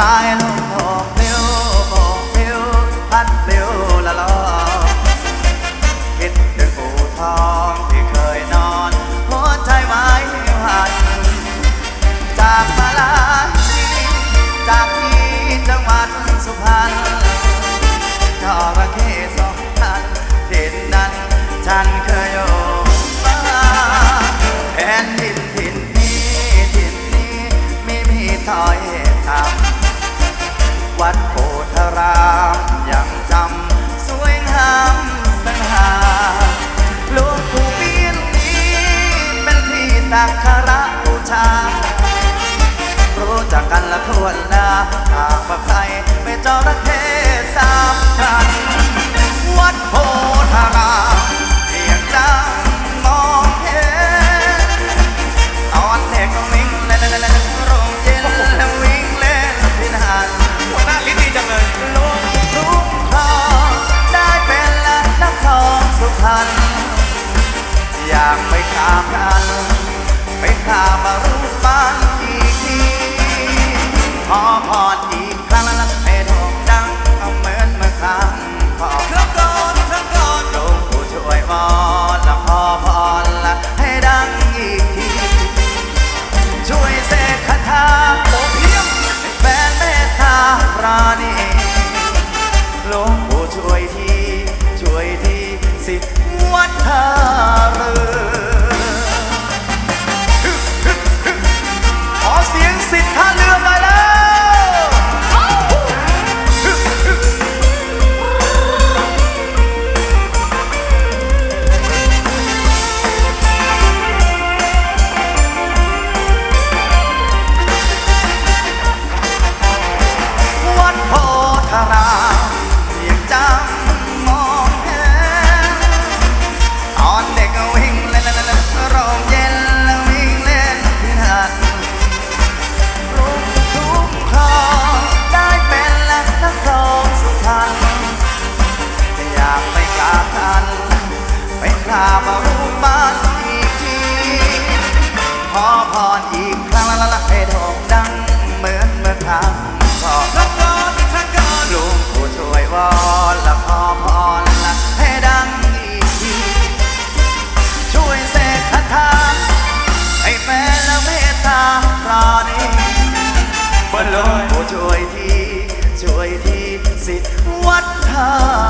สายลมโบกเปลวโบกเปลวพัดเปลวละลอคิดถึงอู่ทองที่เคยนอนหัวใจไว้หันจากมาลายจาก ส่วหน้าหากว่าใครไม่จระเข้สามพันวัดโพธารามยังจำมองเห็นตอนเด็กก็วิ่งเล่นเล่นเล่นโรงเย็นแล้ววิ่งเล่นพินานหัวหน้าลิ้นดีจังเลยลูกทุ่งทองได้เป็นและนักทองสุพรรณอยากไปข้ามกันไปข้ามมารูปบ้น ดท่าเรือ กราบมารูปบ้านอีกทีขอพรอีกครั้งละละละให้โด่งดังเหมือนเมื่อครั้งก่อนเครื่องก่อนเครื่องก่อนหลวงปู่ช่วยวอนและขอพรละให้ดังอีกที ช่วยเสกคาถาให้แฟนและเมตตาปราณีบนหลวงปู่ช่วยทีช่วยทีสิทธิ์วัดท่าเรือ